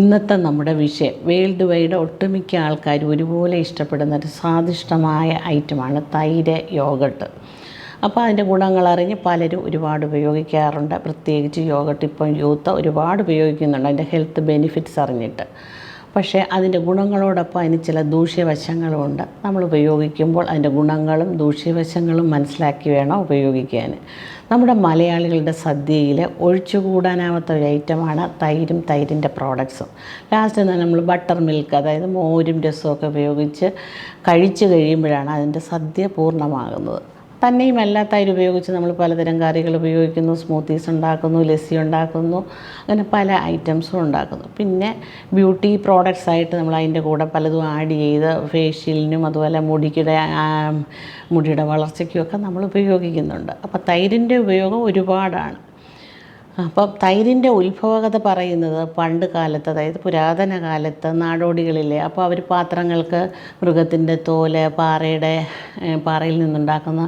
ഇന്നത്തെ നമ്മുടെ വിഷയം. വേൾഡ് വൈഡ് ഒട്ടുമിക്ക ആൾക്കാർ ഒരുപോലെ ഇഷ്ടപ്പെടുന്ന ഒരു സ്വാദിഷ്ടമായ ഐറ്റമാണ് തൈര് യോഗട്ട്. അപ്പോൾ അതിന്റെ ഗുണങ്ങൾ അറിഞ്ഞ് പലരും ഒരുപാട് ഉപയോഗിക്കാറുണ്ട്. പ്രത്യേകിച്ച് യോഗട്ട് ഇപ്പം യൂത്ത് ഒരുപാട് ഉപയോഗിക്കുന്നുണ്ട്. അതിന്റെ ഹെൽത്ത് ബെനിഫിറ്റ്സ് അറിഞ്ഞിട്ട്. പക്ഷേ അതിന്റെ ഗുണങ്ങളോടൊപ്പം അതിന് ചില ദൂഷ്യവശങ്ങളുമുണ്ട്. നമ്മൾ ഉപയോഗിക്കുമ്പോൾ അതിന്റെ ഗുണങ്ങളും ദൂഷ്യവശങ്ങളും മനസ്സിലാക്കി വേണം ഉപയോഗിക്കാൻ. നമ്മുടെ മലയാളികളുടെ സദ്യയിൽ ഒഴിച്ചുകൂടാനാവാത്ത ഒരു ഐറ്റമാണ് തൈരും തൈരിന്റെ പ്രോഡക്ട്സും. ലാസ്റ്റ് തന്നെ നമ്മൾ ബട്ടർ മിൽക്ക് അതായത് മോരും രസമൊക്കെ ഉപയോഗിച്ച് കഴിച്ചു കഴിയുമ്പോഴാണ് അതിന്റെ സദ്യ പൂർണമാകുന്നത്. തന്നെയുമല്ല തൈര് ഉപയോഗിച്ച് നമ്മൾ പലതരം കറികൾ ഉപയോഗിക്കുന്നു സ്മൂത്തീസ് ഉണ്ടാക്കുന്നു ലസ്സി ഉണ്ടാക്കുന്നു അങ്ങനെ പല ഐറ്റംസും ഉണ്ടാക്കുന്നു. പിന്നെ ബ്യൂട്ടി പ്രോഡക്ട്സ് ആയിട്ട് നമ്മൾ അതിന്റെ കൂടെ പലതും ആഡ് ചെയ്ത് ഫേഷ്യലിനും അതുപോലെ ആ, മുടിയുടെ വളർച്ചയ്ക്കുമൊക്കെ നമ്മൾ ഉപയോഗിക്കുന്നുണ്ട്. അപ്പോൾ തൈരിന്റെ ഉപയോഗം ഒരുപാടാണ്. അപ്പം തൈരിന്റെ ഉത്ഭവകഥ പറയുന്നത് പണ്ട് കാലത്ത് അതായത് പുരാതന കാലത്ത് നാടോടികളിലെ അപ്പോൾ അവർ പാത്രങ്ങൾക്ക് മൃഗത്തിന്റെ തോൽ പാറയുടെ പാറയിൽ നിന്നുണ്ടാക്കുന്ന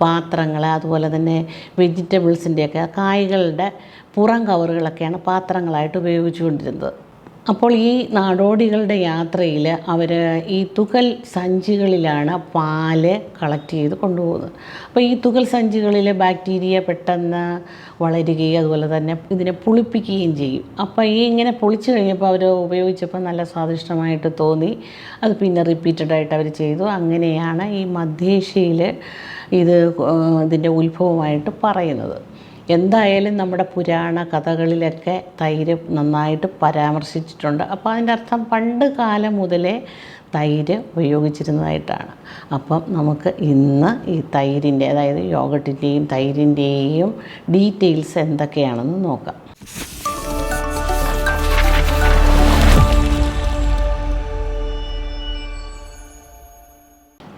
പാത്രങ്ങൾ അതുപോലെ തന്നെ വെജിറ്റബിൾസിന്റെയൊക്കെ കായ്കളുടെ പുറം കവറുകളൊക്കെയാണ് പാത്രങ്ങളായിട്ട് ഉപയോഗിച്ചുകൊണ്ടിരുന്നത്. അപ്പോൾ ഈ നാടോടികളുടെ യാത്രയിൽ അവർ ഈ തുകൽ സഞ്ചികളിലാണ് പാൽ കളക്ട് ചെയ്ത് കൊണ്ടുപോകുന്നത്. അപ്പോൾ ഈ തുകൽ സഞ്ചികളിൽ ബാക്ടീരിയ പെട്ടെന്ന് വളരുകയും അതുപോലെ തന്നെ ഇതിനെ പുളിപ്പിക്കുകയും ചെയ്യും. അപ്പോൾ ഈ ഇങ്ങനെ പൊളിച്ചു കഴിഞ്ഞപ്പോൾ അവർ ഉപയോഗിച്ചപ്പോൾ നല്ല സ്വാദിഷ്ടമായിട്ട് തോന്നി. അത് പിന്നെ റിപ്പീറ്റഡ് ആയിട്ട് അവർ ചെയ്തു. അങ്ങനെയാണ് ഈ മധ്യേഷ്യയിൽ ഇത് ഇതിന്റെ ഉത്ഭവമായിട്ട് പറയുന്നത്. എന്തായാലും നമ്മുടെ പുരാണ കഥകളിലൊക്കെ തൈര് നന്നായിട്ട് പരാമർശിച്ചിട്ടുണ്ട്. അപ്പോൾ അതിന്റെ അർത്ഥം പണ്ട് കാലം മുതലേ തൈര് ഉപയോഗിച്ചിരുന്നതായിട്ടാണ്. അപ്പം നമുക്ക് ഇന്ന് ഈ തൈരിന്റെ അതായത് യോഗട്ടിന്റെയും തൈരിന്റെയും ഡീറ്റെയിൽസ് എന്തൊക്കെയാണെന്ന് നോക്കാം.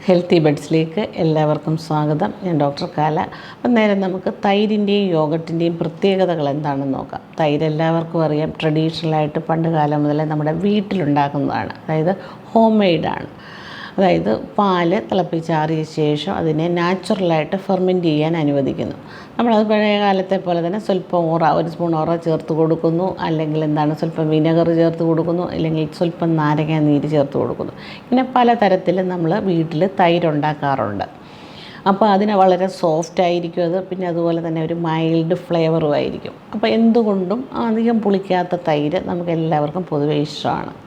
ഹെൽത്തി ബെഡ്സിലേക്ക് എല്ലാവർക്കും സ്വാഗതം. ഞാൻ ഡോക്ടർ കാല. അപ്പം നേരെ നമുക്ക് തൈരിന്റെയും യോഗട്ടിന്റെയും പ്രത്യേകതകൾ എന്താണെന്ന് നോക്കാം. തൈര് എല്ലാവർക്കും അറിയാം. ട്രഡീഷണലായിട്ട് പണ്ട് കാലം മുതലേ നമ്മുടെ വീട്ടിലുണ്ടാക്കുന്നതാണ്. അതായത് ഹോം മെയ്ഡാണ്. അതായത് പാൽ തിളപ്പിച്ചാറിയ ശേഷം അതിനെ നാച്ചുറലായിട്ട് ഫെർമെന്റ് ചെയ്യാൻ അനുവദിക്കുന്നു. നമ്മളത് പഴയ കാലത്തെ പോലെ തന്നെ സ്വല്പം ഓറ ഒരു സ്പൂൺ ഓറ ചേർത്ത് കൊടുക്കുന്നു. അല്ലെങ്കിൽ എന്താണ് സ്വല്പം വിനെഗർ ചേർത്ത് കൊടുക്കുന്നു. അല്ലെങ്കിൽ സ്വല്പം നാരങ്ങ നീര് ചേർത്ത് കൊടുക്കുന്നു. ഇങ്ങനെ പലതരത്തിൽ നമ്മൾ വീട്ടിൽ തൈരുണ്ടാക്കാറുണ്ട്. അപ്പോൾ അതിന് വളരെ സോഫ്റ്റ് ആയിരിക്കും അത്. പിന്നെ അതുപോലെ തന്നെ ഒരു മൈൽഡ് ഫ്ലേവറും ആയിരിക്കും. അപ്പോൾ എന്തുകൊണ്ടും അധികം പുളിക്കാത്ത തൈര് നമുക്ക് എല്ലാവർക്കും പൊതുവേ ഇഷ്ടമാണ്.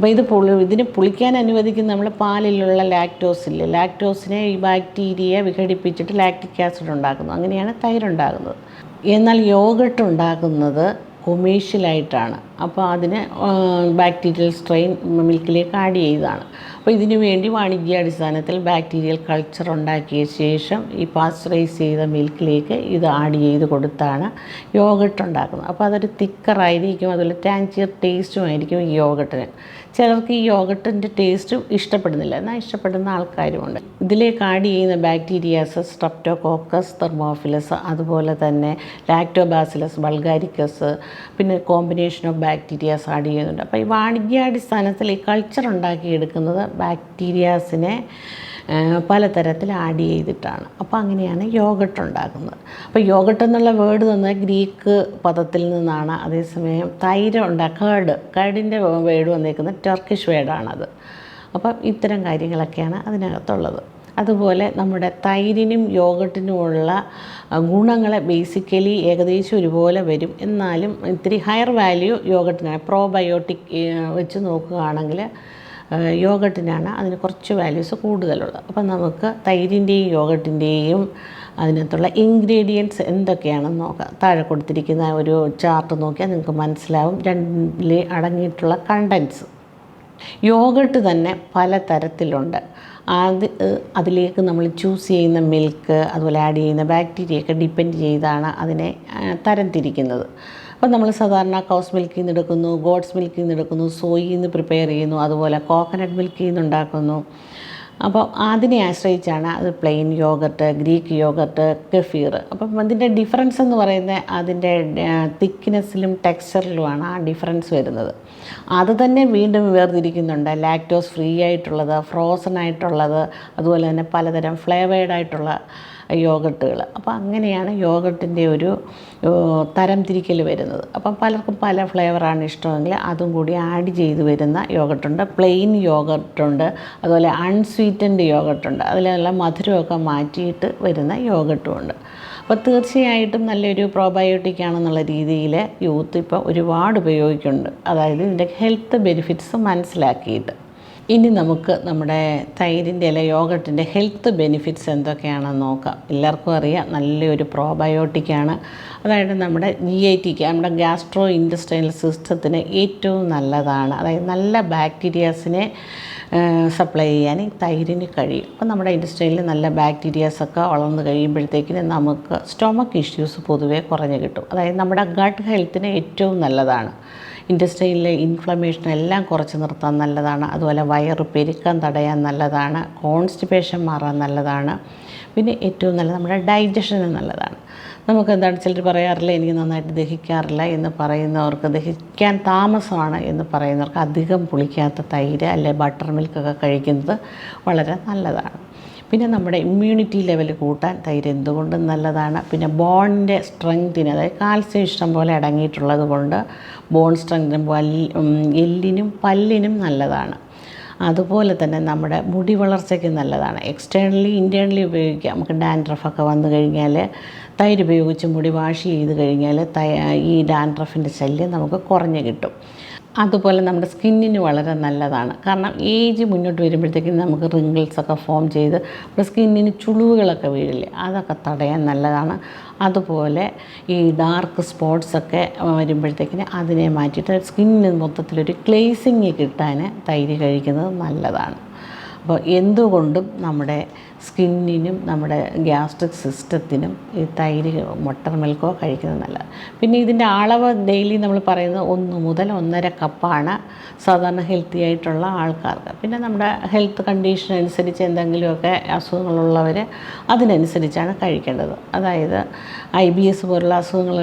അപ്പോൾ ഇത് പുളി ഇതിന് പുളിക്കാൻ അനുവദിക്കുന്ന നമ്മൾ പാലിലുള്ള ലാക്ടോസില്ലേ ലാക്ടോസിനെ ഈ ബാക്ടീരിയ വിഘടിപ്പിച്ചിട്ട് ലാക്റ്റിക് ആസിഡ് ഉണ്ടാക്കുന്നു. അങ്ങനെയാണ് തൈരുണ്ടാകുന്നത്. എന്നാൽ യോഗട്ട് ഉണ്ടാക്കുന്നത് കൊമേഴ്ഷ്യലായിട്ടാണ് അപ്പോൾ അതിന് ബാക്ടീരിയൽ സ്ട്രെയിൻ മിൽക്കിലേക്ക് ആഡ് ചെയ്തതാണ്. അപ്പോൾ ഇതിനു വേണ്ടി വാണിജ്യാടിസ്ഥാനത്തിൽ ബാക്ടീരിയൽ കൾച്ചർ ഉണ്ടാക്കിയ ശേഷം ഈ പാസ്ചറൈസ് ചെയ്ത മിൽക്കിലേക്ക് ഇത് ആഡ് ചെയ്ത് കൊടുത്താണ് യോഗട്ട് ഉണ്ടാക്കുന്നത്. അപ്പോൾ അതൊരു തിക്കറായിരിക്കും അതുപോലെ ടാഞ്ചിയർ ടേസ്റ്റും ആയിരിക്കും ഈ യോഗട്ടിന് ചിലർക്ക് ഈ യോഗട്ടിന്റെ ടേസ്റ്റ് ഇഷ്ടപ്പെടുന്നില്ല. എന്നാൽ ഇഷ്ടപ്പെടുന്ന ആൾക്കാരുമുണ്ട്. ഇതിലേക്ക് ആഡ് ചെയ്യുന്ന ബാക്ടീരിയാസ് സ്ട്രപ്റ്റോകോക്കസ് തെർമോഫിലസ് അതുപോലെ തന്നെ ലാക്ടോബാസിലസ് ബൾഗാരിക്കസ് പിന്നെ കോമ്പിനേഷൻ ഓഫ് ബാക്ടീരിയാസ് ആഡ് ചെയ്യുന്നുണ്ട്. അപ്പോൾ ഈ വാണിജ്യാടിസ്ഥാനത്തിൽ ഈ കൾച്ചർ ഉണ്ടാക്കിയെടുക്കുന്നത് ബാക്ടീരിയാസിനെ പലതരത്തിൽ ആഡ് ചെയ്തിട്ടാണ്. അപ്പോൾ അങ്ങനെയാണ് യോഗട്ട് ഉണ്ടാക്കുന്നത്. അപ്പോൾ യോഗട്ട് എന്നുള്ള വേർഡ് തന്നെ ഗ്രീക്ക് പദത്തിൽ നിന്നാണ്. അതേസമയം തൈര് ഉണ്ടാ കേഡ് കേഡിന്റെ വേർഡ് വന്നേക്കുന്നത് ടർക്കിഷ് വേർഡാണത് അപ്പം ഇത്തരം കാര്യങ്ങളൊക്കെയാണ് അതിനകത്തുള്ളത്. അതുപോലെ നമ്മുടെ തൈരിനും യോഗട്ടിനുമുള്ള ഗുണങ്ങൾ ബേസിക്കലി ഏകദേശം ഒരുപോലെ വരും. എന്നാലും ഇത്തിരി ഹയർ വാല്യൂ യോഗട്ടിനാണ്. പ്രോബയോട്ടിക് വെച്ച് നോക്കുകയാണെങ്കിൽ യോഗട്ടിനാണ് അതിന് കുറച്ച് വാല്യൂസ് കൂടുതലുള്ളത്. അപ്പം നമുക്ക് തൈരിന്റെയും യോഗട്ടിന്റെയും അതിനകത്തുള്ള ഇൻഗ്രീഡിയൻസ് എന്തൊക്കെയാണെന്ന് നോക്കാം. താഴെ കൊടുത്തിരിക്കുന്ന ഒരു ചാർട്ട് നോക്കിയാൽ നിങ്ങൾക്ക് മനസ്സിലാവും. രണ്ടിൽ അടങ്ങിയിട്ടുള്ള കണ്ടൻസ് യോഗട്ട് തന്നെ പല തരത്തിലുണ്ട് അത് അതിലേക്ക് നമ്മൾ ചൂസ് ചെയ്യുന്ന മിൽക്ക് അതുപോലെ ആഡ് ചെയ്യുന്ന ബാക്ടീരിയയൊക്കെ ഡിപ്പെൻഡ് ചെയ്താണ് അതിനെ തരംതിരിക്കുന്നത്. അപ്പോൾ നമ്മൾ സാധാരണ കൗസ് മിൽക്കിൽ നിന്ന് എടുക്കുന്നു ഗോഡ്സ് മിൽക്കിൽ നിന്ന് എടുക്കുന്നു സോയിൽ നിന്ന് പ്രിപ്പയർ ചെയ്യുന്നു അതുപോലെ കോക്കനട്ട് മിൽക്കിൽ നിന്ന് ഉണ്ടാക്കുന്നു. അപ്പോൾ അതിനെ ആശ്രയിച്ചാണ് അത് plain yogurt Greek yogurt kefir അപ്പം അതിന്റെ ഡിഫറൻസ് എന്ന് പറയുന്നത് അതിന്റെ തിക്നെസ്സിലും ടെക്സ്ചറിലുമാണ് ആ ഡിഫറൻസ് വരുന്നത്. അത് തന്നെ വീണ്ടും വേർതിരിക്കുന്നുണ്ട്. ലാക്ടോസ് ഫ്രീ ആയിട്ടുള്ളത് ഫ്രോസൺ ആയിട്ടുള്ളത് അതുപോലെ തന്നെ പലതരം ഫ്ലേവേഡ് ആയിട്ടുള്ള യോഗട്ടുകൾ. അപ്പോൾ അങ്ങനെയാണ് യോഗട്ടിന്റെ ഒരു തരംതിരിക്കൽ തരം തിരിക്കൽ വരുന്നത്. അപ്പം പലർക്കും പല ഫ്ലേവറാണ് ഇഷ്ടമെങ്കിൽ അതും കൂടി ആഡ് ചെയ്ത് വരുന്ന യോഗട്ടുണ്ട്. പ്ലെയിൻ യോഗട്ടുണ്ട്. അതുപോലെ അൺസ്വീറ്റൻഡ് യോഗട്ടുണ്ട്. അതിലെല്ലാം മധുരമൊക്കെ മാറ്റിയിട്ട് വരുന്ന യോഗട്ടുമുണ്ട്. അപ്പോൾ തീർച്ചയായിട്ടും നല്ലൊരു പ്രോബയോട്ടിക് ആണെന്നുള്ള രീതിയിൽ യൂത്ത് ഇപ്പോൾ ഒരുപാട് ഉപയോഗിക്കുന്നുണ്ട്. അതായത് ഇതിന്റെ ഹെൽത്ത് ബെനിഫിറ്റ്സ് മനസ്സിലാക്കിയിട്ട്. ഇനി നമുക്ക് നമ്മുടെ തൈരിന്റെ ഇല യോഗട്ടിന്റെ ഹെൽത്ത് ബെനിഫിറ്റ്സ് എന്തൊക്കെയാണെന്ന് നോക്കാം. എല്ലാവർക്കും അറിയാം നല്ലൊരു പ്രോബയോട്ടിക്കാണ് അതായത് നമ്മുടെ ജി ഐ ടിക്ക് നമ്മുടെ ഗ്യാസ്ട്രോ ഇൻഡസ്ട്രിയൽ സിസ്റ്റത്തിന് ഏറ്റവും നല്ലതാണ്. അതായത് നല്ല ബാക്ടീരിയാസിനെ സപ്ലൈ ചെയ്യാൻ തൈരിന് കഴിയും. അപ്പോൾ നമ്മുടെ ഇൻഡസ്ട്രിയിൽ നല്ല ബാക്ടീരിയാസൊക്കെ വളർന്നു കഴിയുമ്പോഴത്തേക്കിന് നമുക്ക് സ്റ്റൊമക്ക് ഇഷ്യൂസ് പൊതുവേ കുറഞ്ഞു കിട്ടും. അതായത് നമ്മുടെ ഗട്ട് ഹെൽത്തിന് ഏറ്റവും നല്ലതാണ്. ഇൻഡസ്ട്രിയിലെ ഇൻഫ്ലമേഷൻ എല്ലാം കുറച്ച് നിർത്താൻ നല്ലതാണ്. അതുപോലെ വയറ് പെരുക്കാൻ തടയാൻ നല്ലതാണ്. കോൺസ്റ്റിപ്പേഷൻ മാറാൻ നല്ലതാണ്. പിന്നെ ഏറ്റവും നല്ലത് നമ്മുടെ ഡൈജഷന് നല്ലതാണ്. നമുക്ക് എന്താണ് ചിലർ പറയാറില്ല എനിക്ക് നന്നായിട്ട് ദഹിക്കാറില്ല എന്ന് പറയുന്നവർക്ക് ദഹിക്കാൻ താമസമാണ് എന്ന് പറയുന്നവർക്ക് അധികം പുളിക്കാത്ത തൈര് അല്ലെ ബട്ടർ മിൽക്കൊക്കെ കഴിക്കുന്നത് വളരെ നല്ലതാണ്. പിന്നെ നമ്മുടെ ഇമ്മ്യൂണിറ്റി ലെവൽ കൂട്ടാൻ തൈര് എന്തുകൊണ്ടും നല്ലതാണ്? പിന്നെ ബോണിന്റെ സ്ട്രെങ്തിന് അതായത് കാൽസ്യം ഇഷ്ടം പോലെ അടങ്ങിയിട്ടുള്ളത് കൊണ്ട് ബോൺ സ്ട്രെങ്തിനും എല്ലിനും പല്ലിനും നല്ലതാണ്. അതുപോലെ തന്നെ നമ്മുടെ മുടി വളർച്ചയ്ക്ക് നല്ലതാണ്. എക്സ്റ്റേണലി ഇന്റേണലി ഉപയോഗിക്കാം. നമുക്ക് ഡാൻഡ്രഫൊക്കെ വന്നു കഴിഞ്ഞാൽ തൈര് ഉപയോഗിച്ച് മുടി വാഷ് ചെയ്ത് കഴിഞ്ഞാൽ ഈ ഡാൻഡ്രഫിന്റെ ശല്യം നമുക്ക് കുറഞ്ഞ് കിട്ടും. അതുപോലെ നമ്മുടെ സ്കിന്നിന് വളരെ നല്ലതാണ്. കാരണം ഏജ് മുന്നോട്ട് വരുമ്പോഴത്തേക്കും നമുക്ക് റിങ്കിൾസൊക്കെ ഫോം ചെയ്ത് നമ്മുടെ സ്കിന്നിന് ചുളിവുകളൊക്കെ വീഴില്ലേ അതൊക്കെ തടയാൻ നല്ലതാണ്. അതുപോലെ ഈ ഡാർക്ക് സ്പോട്ട്സൊക്കെ വരുമ്പോഴത്തേക്കിന് അതിനെ മാറ്റിയിട്ട് സ്കിന്നിന് മൊത്തത്തിലൊരു ഗ്ലേസിങ് കിട്ടാൻ തൈര് കഴിക്കുന്നത് നല്ലതാണ്. അപ്പോൾ എന്തുകൊണ്ടും നമ്മുടെ സ്കിന്നിനും നമ്മുടെ ഗ്യാസ്ട്രിക് സിസ്റ്റത്തിനും ഈ തൈര് മട്ടർ മിൽക്കോ കഴിക്കുന്നത് നല്ലത്. പിന്നെ ഇതിന്റെ അളവ് ഡെയിലി നമ്മൾ പറയുന്നത് ഒന്ന് മുതൽ ഒന്നര കപ്പാണ് സാധാരണ ഹെൽത്തി ആയിട്ടുള്ള ആൾക്കാർക്ക്. പിന്നെ നമ്മുടെ ഹെൽത്ത് കണ്ടീഷൻ അനുസരിച്ച് എന്തെങ്കിലുമൊക്കെ അസുഖങ്ങളുള്ളവർ അതിനനുസരിച്ചാണ് കഴിക്കേണ്ടത്. അതായത് ഐ ബി എസ് പോലുള്ള അസുഖങ്ങൾ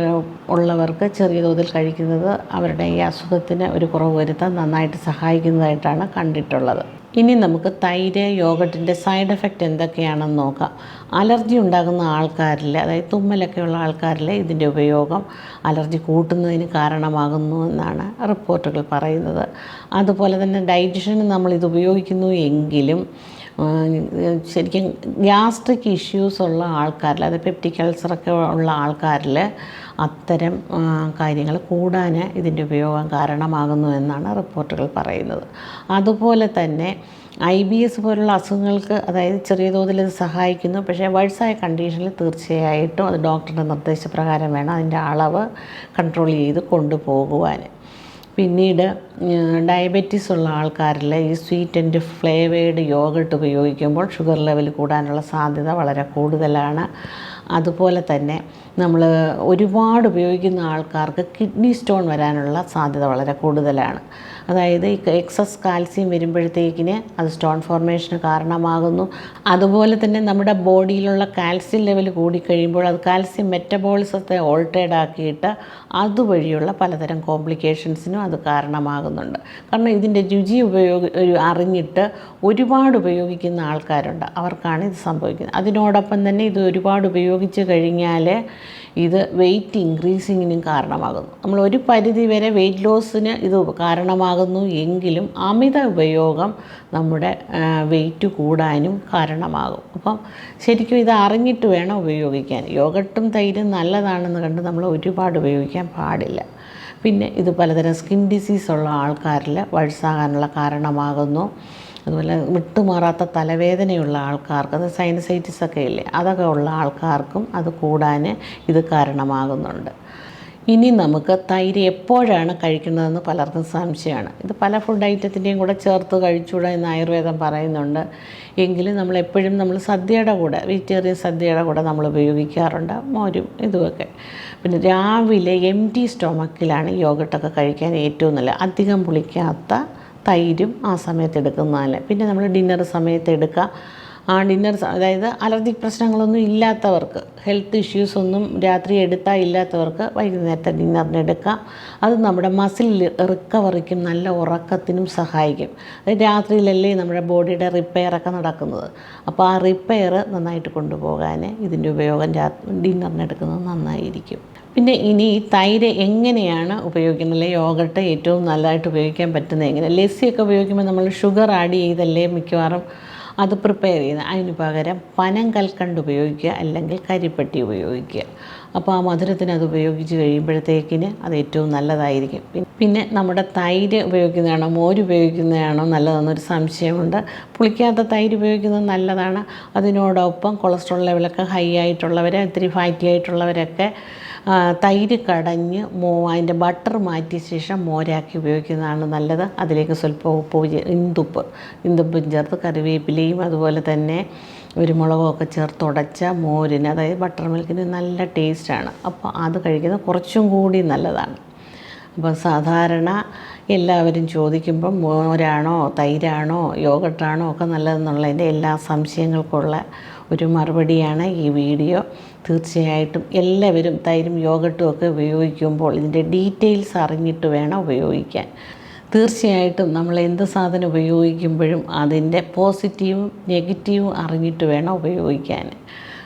ഉള്ളവർക്ക് ചെറിയ തോതിൽ കഴിക്കുന്നത് അവരുടെ ഈ അസുഖത്തിന് ഒരു കുറവ് വരുത്താൻ നന്നായിട്ട് സഹായിക്കുന്നതായിട്ടാണ് കണ്ടിട്ടുള്ളത്. ഇനി നമുക്ക് തൈര് യോഗട്ടിന്റെ സൈഡ് എഫക്റ്റ് എന്തൊക്കെയാണെന്ന് നോക്കാം. അലർജി ഉണ്ടാകുന്ന ആൾക്കാരിൽ അതായത് തുമ്മലൊക്കെയുള്ള ആൾക്കാരിൽ ഇതിന്റെ ഉപയോഗം അലർജി കൂട്ടുന്നതിന് കാരണമാകുന്നു എന്നാണ് റിപ്പോർട്ടുകൾ പറയുന്നത്. അതുപോലെ തന്നെ ഡൈജഷന് ഇത് ഉപയോഗിക്കുന്നു എങ്കിലും ശരിക്കും ഗ്യാസ്ട്രിക് ഇഷ്യൂസ് ഉള്ള ആൾക്കാരിൽ അത് പെപ്റ്റിക് അൾസറൊക്കെ ഉള്ള ആൾക്കാരിൽ അത്തരം കാര്യങ്ങൾ കൂടാൻ ഇതിന്റെ ഉപയോഗം കാരണമാകുന്നു എന്നാണ് റിപ്പോർട്ടുകൾ പറയുന്നത്. അതുപോലെ തന്നെ ഐ ബി എസ് പോലുള്ള അസുഖങ്ങൾക്ക് അതായത് ചെറിയ തോതിൽ ഇത് സഹായിക്കുന്നു. പക്ഷേ വയസ്സായ കണ്ടീഷനിൽ തീർച്ചയായിട്ടും അത് ഡോക്ടറുടെ നിർദ്ദേശപ്രകാരം വേണം അതിന്റെ അളവ് കൺട്രോൾ ചെയ്ത് കൊണ്ടുപോകുവാൻ. പിന്നീട് ഡയബറ്റീസ് ഉള്ള ആൾക്കാരിൽ ഈ സ്വീറ്റ് ആൻഡ് ഫ്ലേവേഡ് യോഗട്ട് ഉപയോഗിക്കുമ്പോൾ ഷുഗർ ലെവൽ കൂടാനുള്ള സാധ്യത വളരെ കൂടുതലാണ്. അതുപോലെ തന്നെ നമ്മൾ ഒരുപാട് ഉപയോഗിക്കുന്ന ആൾക്കാർക്ക് കിഡ്നി സ്റ്റോൺ വരാനുള്ള സാധ്യത വളരെ കൂടുതലാണ്. അതായത് ഈ എക്സസ് കാൽസ്യം വരുമ്പോഴത്തേക്കിന് അത് സ്റ്റോൺ ഫോർമേഷന് കാരണമാകുന്നു. അതുപോലെ തന്നെ നമ്മുടെ ബോഡിയിലുള്ള കാൽസ്യം ലെവൽ കൂടിക്കഴിയുമ്പോൾ അത് കാൽസ്യം മെറ്റബോളിസത്തെ ഓൾട്ടേഡ് ആക്കിയിട്ട് അതുവഴിയുള്ള പലതരം കോംപ്ലിക്കേഷൻസിനും അത് കാരണമാകുന്നുണ്ട്. കാരണം ഇതിന്റെ രുചി ഉപയോഗ അറിഞ്ഞിട്ട് ഒരുപാട് ഉപയോഗിക്കുന്ന ആൾക്കാരുണ്ട്. അവർക്കാണ് ഇത് സംഭവിക്കുന്നത്. അതിനോടൊപ്പം തന്നെ ഇത് ഒരുപാട് ഉപയോഗിച്ച് കഴിഞ്ഞാൽ ഇത് വെയിറ്റ് ഇൻക്രീസിങ്ങിനും കാരണമാകുന്നു. നമ്മൾ ഒരു പരിധി വരെ വെയിറ്റ് ലോസിന് ഇത് കാരണമാകുന്നു എങ്കിലും അമിത ഉപയോഗം നമ്മുടെ വെയിറ്റ് കൂടാനും കാരണമാകും. അപ്പം ശരിക്കും ഇത് അറിഞ്ഞിട്ട് വേണം ഉപയോഗിക്കാൻ. യോഗട്ടും തൈരും നല്ലതാണെന്ന് കണ്ട് നമ്മൾ ഒരുപാട് ഉപയോഗിക്കാൻ പാടില്ല. പിന്നെ ഇത് പലതരം സ്കിൻ ഡിസീസ് ഉള്ള ആൾക്കാരിൽ വഴുസാകാനുള്ള കാരണമാകുന്നു. അതുപോലെ വിട്ടുമാറാത്ത തലവേദനയുള്ള ആൾക്കാർക്ക് അത് സൈനസൈറ്റിസ് ഒക്കെ ഇല്ലേ അതൊക്കെ ഉള്ള ആൾക്കാർക്കും അത് കൂടാൻ ഇത് കാരണമാകുന്നുണ്ട്. ഇനി നമുക്ക് തൈര് എപ്പോഴാണ് കഴിക്കുന്നതെന്ന് പലർക്കും സംശയമാണ്. ഇത് പല ഫുഡ് ഐറ്റത്തിന്റെയും കൂടെ ചേർത്ത് കഴിച്ചുകൂടാ എന്ന് ആയുർവേദം പറയുന്നുണ്ട്. എങ്കിലും നമ്മൾ എപ്പോഴും നമ്മൾ സദ്യയുടെ കൂടെ വെജിറ്റേറിയൻ സദ്യയുടെ കൂടെ നമ്മൾ ഉപയോഗിക്കാറുണ്ട്. മോരും ഇതുമൊക്കെ. പിന്നെ രാവിലെ എം ടി സ്റ്റൊമക്കിലാണ് യോഗട്ടൊക്കെ കഴിക്കാൻ ഏറ്റവും നല്ല അധികം പുളിക്കാത്ത തൈരും ആ സമയത്ത് എടുക്കുന്നതല്ല. പിന്നെ നമ്മൾ ഡിന്നർ സമയത്ത് എടുക്കുക. ഡിന്നർ അതായത് അലർജി പ്രശ്നങ്ങളൊന്നും ഇല്ലാത്തവർക്ക് ഹെൽത്ത് ഇഷ്യൂസ് ഒന്നും രാത്രി എടുത്താൽ ഇല്ലാത്തവർക്ക് വൈകുന്നേരത്തെ ഡിന്നറിന് എടുക്കാം. അത് നമ്മുടെ മസിൽ റിക്കവറിക്കും നല്ല ഉറക്കത്തിനും സഹായിക്കും. രാത്രിയിലല്ലേ നമ്മുടെ ബോഡിയുടെ റിപ്പയറൊക്കെ നടക്കുന്നത്. അപ്പോൾ ആ റിപ്പയർ നന്നായിട്ട് കൊണ്ടുപോകാൻ ഇതിന്റെ ഉപയോഗം രാ ഡിന്നറിന് എടുക്കുന്നത് നന്നായിരിക്കും. പിന്നെ ഇനി തൈര് എങ്ങനെയാണ് ഉപയോഗിക്കുന്നത്? അല്ലെങ്കിൽ യോഗട്ട് ഏറ്റവും നല്ലതായിട്ട് ഉപയോഗിക്കാൻ പറ്റുന്നത് എങ്ങനെ ലസ്സിയൊക്കെ ഉപയോഗിക്കുമ്പോൾ നമ്മൾ ഷുഗർ ആഡ് ചെയ്തല്ലേ മിക്കവാറും അത് പ്രിപ്പയർ ചെയ്യുന്നത് അതിന് പകരം പനം കൽക്കണ്ട് ഉപയോഗിക്കുക അല്ലെങ്കിൽ കരിപ്പെട്ടി ഉപയോഗിക്കുക. അപ്പോൾ ആ മധുരത്തിന് അത് ഉപയോഗിച്ച് കഴിയുമ്പോഴത്തേക്കിന് അത് ഏറ്റവും നല്ലതായിരിക്കും. പിന്നെ നമ്മുടെ തൈര് ഉപയോഗിക്കുന്നതാണോ മോര് ഉപയോഗിക്കുന്നതാണോ നല്ലതെന്നൊരു സംശയമുണ്ട്. പുളിക്കാത്ത തൈര് ഉപയോഗിക്കുന്നത് നല്ലതാണ്. അതിനോടൊപ്പം കൊളസ്ട്രോൾ ലെവലൊക്കെ ഹൈ ആയിട്ടുള്ളവർ ഇത്തിരി ഫാറ്റി ആയിട്ടുള്ളവരൊക്കെ തൈര് കടഞ്ഞ് മോ അതിന്റെ ബട്ടർ മാറ്റിയ ശേഷം മോരാക്കി ഉപയോഗിക്കുന്നതാണ് നല്ലത്. അതിലേക്ക് സ്വല്പം ഉപ്പ് ഇന്തുപ്പ് ഇന്തുപ്പും ചേർത്ത് കറിവേപ്പിലയും അതുപോലെ തന്നെ കുരുമുളകും ഒക്കെ ചേർത്ത് ഉടച്ച മോരിന് അതായത് ബട്ടർ മിൽക്കിന് നല്ല ടേസ്റ്റാണ് അപ്പോൾ അത് കഴിക്കുന്നത് കുറച്ചും കൂടി നല്ലതാണ്. അപ്പോൾ സാധാരണ എല്ലാവരും ചോദിക്കുമ്പം മോരാണോ തൈരാണോ യോഗട്ടാണോ ഒക്കെ നല്ലതെന്നുള്ളതിന്റെ എല്ലാ സംശയങ്ങൾക്കുള്ള ഒരു മറുപടിയാണ് ഈ വീഡിയോ. തീർച്ചയായിട്ടും എല്ലാവരും തൈരും യോഗട്ടും ഒക്കെ ഉപയോഗിക്കുമ്പോൾ ഇതിന്റെ ഡീറ്റെയിൽസ് അറിഞ്ഞിട്ട് വേണം ഉപയോഗിക്കാൻ. തീർച്ചയായിട്ടും നമ്മൾ എന്ത് സാധനം ഉപയോഗിക്കുമ്പോഴും അതിന്റെ പോസിറ്റീവും നെഗറ്റീവും അറിഞ്ഞിട്ട് വേണം ഉപയോഗിക്കാൻ.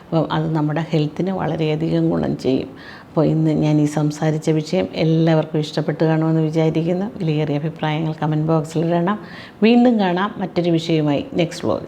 അപ്പം അത് നമ്മുടെ ഹെൽത്തിന് വളരെയധികം ഗുണം ചെയ്യും. അപ്പോൾ ഇന്ന് ഞാൻ ഈ സംസാരിച്ച വിഷയം എല്ലാവർക്കും ഇഷ്ടപ്പെട്ട് കാണുമെന്ന് വിചാരിക്കുന്നു. വിലയേറിയ അഭിപ്രായങ്ങൾ കമന്റ് ബോക്സിൽ ഇടണം. വീണ്ടും കാണാം മറ്റൊരു വിഷയവുമായി. Next vlog